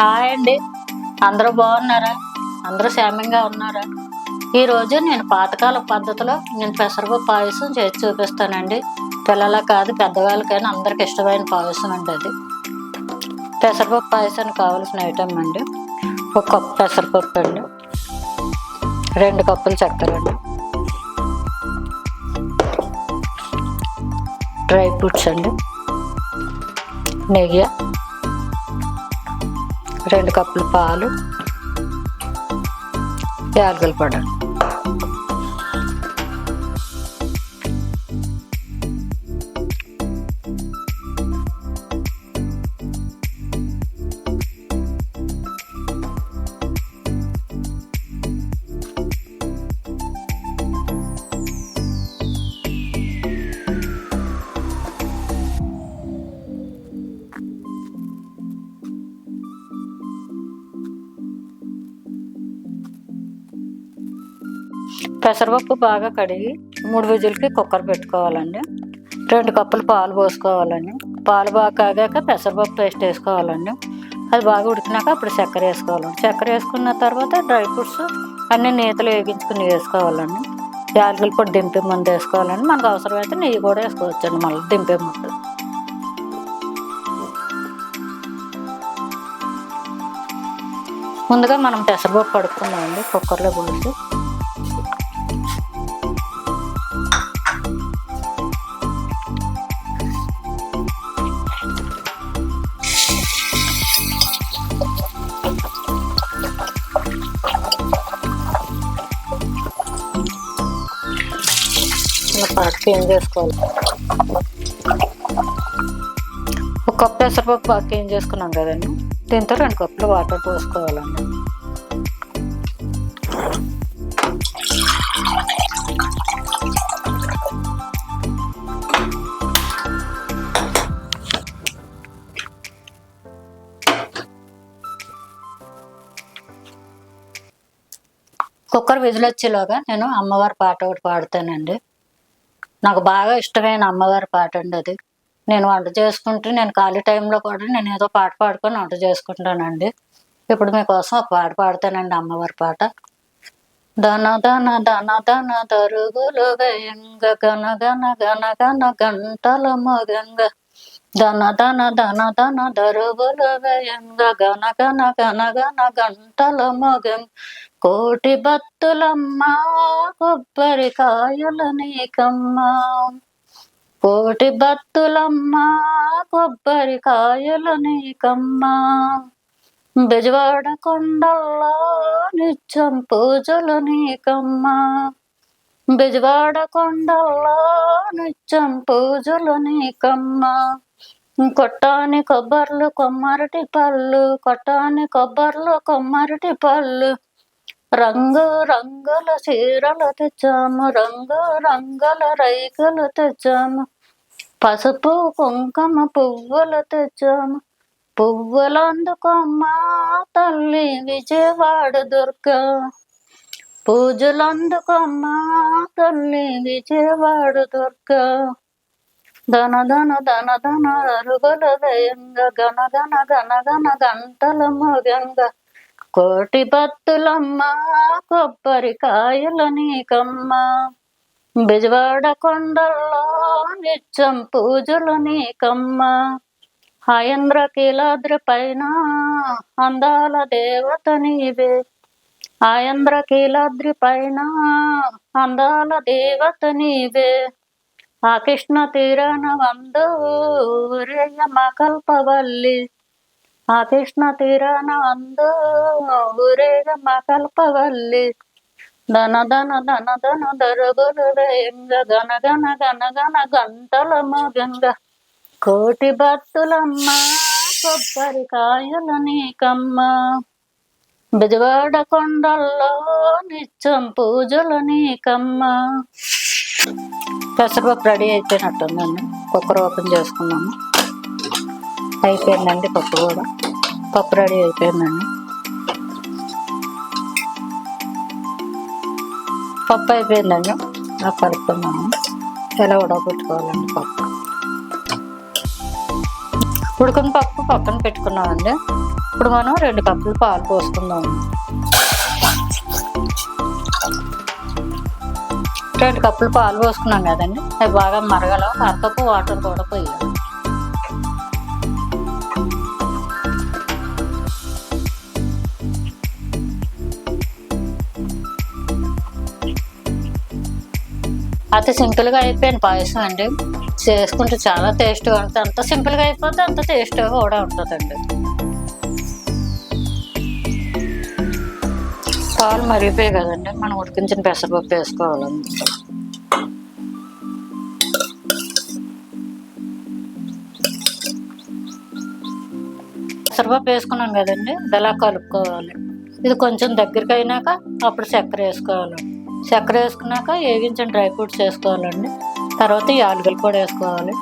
Hi అండి. అందరూ బాగున్నారా? అందరూ క్షేమంగా ఉన్నారా? ఈరోజు నేను పాతకాల పద్ధతిలో నేను పెసరపప్పు పాయసం చేసి చూపిస్తానండి. పిల్లల కాదు పెద్దవాళ్ళకైనా అందరికి ఇష్టమైన పాయసం అండి అది. పెసరపప్పు పాయసానికి కావాల్సిన ఐటమ్ అండి. ఒక కప్పు పెసరపప్పు అండి. రెండు కప్పులు చక్కెర అండి. డ్రై ఫ్రూట్స్ అండి. నెయ్యి రెండు కప్పులు పాలు యాలకుల పొడి. పెసరపప్పు బాగా కడిగి మూడు విజులకి కుక్కర్ పెట్టుకోవాలండి. రెండు కప్పులు పాలు పోసుకోవాలండి. పాలు బాగా కాగాక పెసరపప్పు పేస్ట్ వేసుకోవాలండి. అది బాగా ఉడికినాక అప్పుడు చక్కెర వేసుకోవాలండి. చక్కెర వేసుకున్న తర్వాత డ్రై ఫ్రూట్స్ అన్నీ నేతలు వేగించుకుని వేసుకోవాలండి. యాలకుల పొడి దింపే ముందు వేసుకోవాలండి. మనకు అవసరమైతే నెయ్యి కూడా వేసుకోవచ్చండి మళ్ళీ దింపే ముందు. ముందుగా మనం పెసరపప్పు కడుక్కుందామండి కుక్కర్లో పోసి. ఇలా పాట క్లీన్ చేసుకోవాలి? ఒక కప్పు పెసరపప్పు బాగా క్లీన్ చేసుకున్నాం కదండి. దీంతో రెండు కప్పులు వాటర్ పోసుకోవాలండి కుక్కర్ విజిల్ వచ్చేలోగా నేను అమ్మవారి పాట ఒకటి పాడుతానండి. నాకు బాగా ఇష్టమైన అమ్మవారి పాట అండి అది. నేను వంట చేసుకుంటూ నేను ఖాళీ టైంలో కూడా నేను ఏదో పాట పాడుకొని వంట చేసుకుంటానండి. ఇప్పుడు మీకోసం ఒక పాట పాడతానండి అమ్మవారి పాట. ధన ధన ధన ధన దరుగులు వేయంగ గన గన గన గన గంటల మగంగ. ధన ధన ధన ధన దరుగులు వేయంగ గన గన గన గన గంటల మొగం. కోటి బత్తులమ్మ కొబ్బరికాయల నీకమ్మ. కోటి బత్తులమ్మ కొబ్బరికాయల నీకమ్మ. బెజవాడ కొండల్లో నిత్యం పూజలు నీకమ్మ. బెజవాడ కొండల్లో నిత్యం పూజలు నీకమ్మ. కొట్టాని కొబ్బర్లు కొమ్మరటి పళ్ళు కొట్టాని కొబ్బర్లు కొమ్మరటి పళ్ళు. రంగు రంగుల చీరలు తెచ్చాము రంగు రంగుల రైకులు తెచ్చాము. పసుపు కుంకుమ పువ్వులు తెచ్చాము. పువ్వులు అందుకోమ్మా తల్లి విజయవాడ దుర్గ. పూజలు తల్లి విజయవాడు దుర్గ. ధన ధన ధన ధన అరుగుల దయంగ గన గన గన గన గంటల మోగంగ కోటి బత్తులమ్మ కొబ్బరికాయల నీకమ్మ. బిజవాడ కొండల్లో నిత్యం పూజలు నీకమ్మ. హయంద్ర కీలాద్రి పైన అందాల దేవత నీవే. ఆయంద్ర కీలాద్రి పైన అందాల దేవత నీవే. ఆ కృష్ణ తీరాన వందు మకల్పవల్లి కల్పవల్లి. ఆ కృష్ణ తీరాన వందు ఊరేగమ్మ కల్పవల్లి. ధన ధన ధన ధన దరగులు వేంగ గన గన గన గన గంటల మగంగ. కోటి భక్తులమ్మ కొబ్బరికాయల నీకమ్మ. బెజవాడ కొండల్లో నిత్యం పూజలు నీకమ్మ. పెసరపప్పు రెడీ అయిపోయినట్టుందండి కుక్కర్ ఓపెన్ చేసుకున్నాము. అయిపోయిందండి పప్పు కూడా. పప్పు రెడీ అయిపోయిందండి. పప్పు అయిపోయిందండి. ఆ కలుపుకున్నాము ఎలా ఉడకబెట్టుకోవాలండి పప్పు? ఉడికిన పప్పు పక్కన పెట్టుకున్నామండి. ఇప్పుడు మనం రెండు కప్పులు పాలు పోసుకుందాం. రెండు కప్పులు పాలు పోసుకున్నాం కదండి. అవి బాగా మరగల అరకప్పు వాటర్ కూడా పోయాలి. అతి సింపుల్గా అయిపోయింది పాయసం అండి. చేసుకుంటే చాలా టేస్ట్గా ఉంటుంది. అంత సింపుల్గా అయిపోతే అంత టేస్ట్గా కూడా ఉంటుందండి. పాలు మరిగిపోయాయి కదండి. మనం ఉడికించిన పెసరపప్పు వేసుకోవాలండి పెసరపప్పు వేసుకున్నాం కదండి. ఇది కలుపుకోవాలి. ఇది కొంచెం దగ్గరికి అయినాక అప్పుడు చక్కెర వేసుకోవాలి. చక్కెర వేసుకున్నాక వేగించిన డ్రై ఫ్రూట్స్ వేసుకోవాలండి. తర్వాత ఈ కూడా వేసుకోవాలి.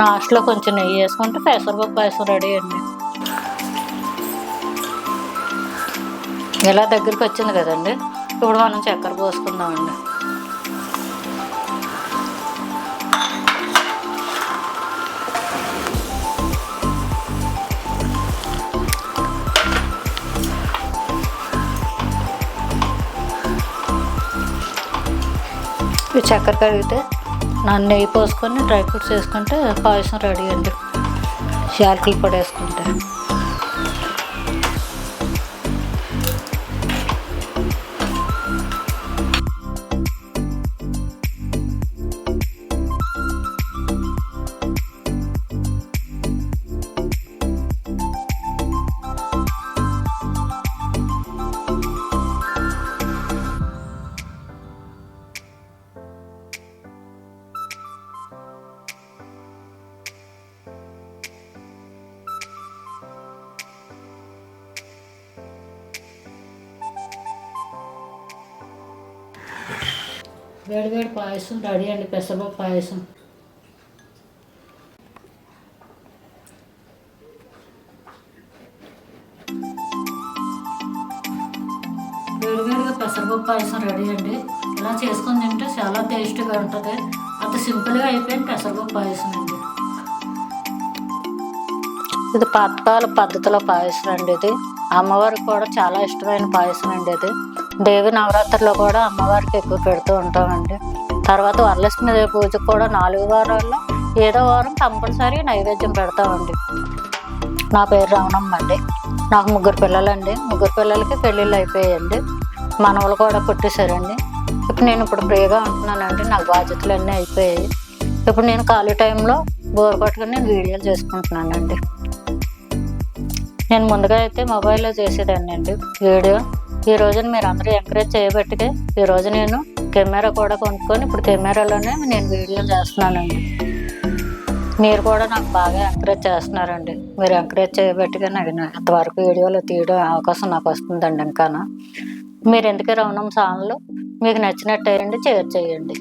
లాస్ట్లో కొంచెం నెయ్యి వేసుకుంటే పెసరపప్పు పాయసం రెడీ అండి. ఇలా దగ్గరికి వచ్చింది కదండి? ఇప్పుడు మనం చక్కెర పోసుకుందామండి. ఈ చక్కెర కడిగితే నన్ను నెయ్యి పోసుకొని డ్రై ఫ్రూట్స్ వేసుకుంటే పాయసం రెడీ అండి. యాలకులు కూడా వేసుకుంటే. వేడివేడి పాయసం రెడీ అండి. పెసరపప్పు పాయసం. వేడివేడిగా పెసరపప్పు పాయసం రెడీ అండి. ఇలా చేసుకొని తింటే చాలా టేస్టీగా ఉంటుంది. అంత సింపుల్గా అయిపోయింది పెసరపప్పు పాయసం అండి. ఇది పాతాల పద్ధతిలో పాయసం అండి ఇది. అమ్మవారికి కూడా చాలా ఇష్టమైన పాయసం అండి ఇది. దేవి నవరాత్రిలో కూడా అమ్మవారికి ఎక్కువ పెడుతూ ఉంటామండి. తర్వాత వరలక్ష్మి దేవి పూజకు కూడా నాలుగు వారాల్లో ఏదో వారం కంపల్సరీ నైవేద్యం పెడతామండి. నా పేరు రమణమ్మ అండి. నాకు ముగ్గురు పిల్లలండి. ముగ్గురు పిల్లలకి పెళ్ళిళ్ళు అయిపోయాయండి. మనవలు కూడా పుట్టేశారండి. ఇప్పుడు నేను ఇప్పుడు ఫ్రీగా ఉంటున్నానండి. నాకు బాధ్యతలు అన్నీ అయిపోయాయి. ఇప్పుడు నేను ఖాళీ టైంలో బోర్ పట్టుకుని నేను వీడియోలు చేసుకుంటున్నానండి. నేను ముందుగా అయితే మొబైల్లో చేసేదాన్ని అండి వీడియో ఈ రోజున మీరు అందరూ ఎంకరేజ్ చేయబట్టికే ఈ రోజు నేను కెమెరా కూడా కొనుక్కొని ఇప్పుడు కెమెరాలోనే నేను వీడియోలు చేస్తున్నానండి. మీరు కూడా నాకు బాగా ఎంకరేజ్ చేస్తున్నారండి. మీరు ఎంకరేజ్ చేయబట్టిగా నాకు ఇంతవరకు వీడియోలు తీయడం అవకాశం నాకు వస్తుందండి ఇంకా మీరు ఎందుకే రమణం సాంగ్లు మీకు నచ్చినట్టేయండి షేర్ చేయండి.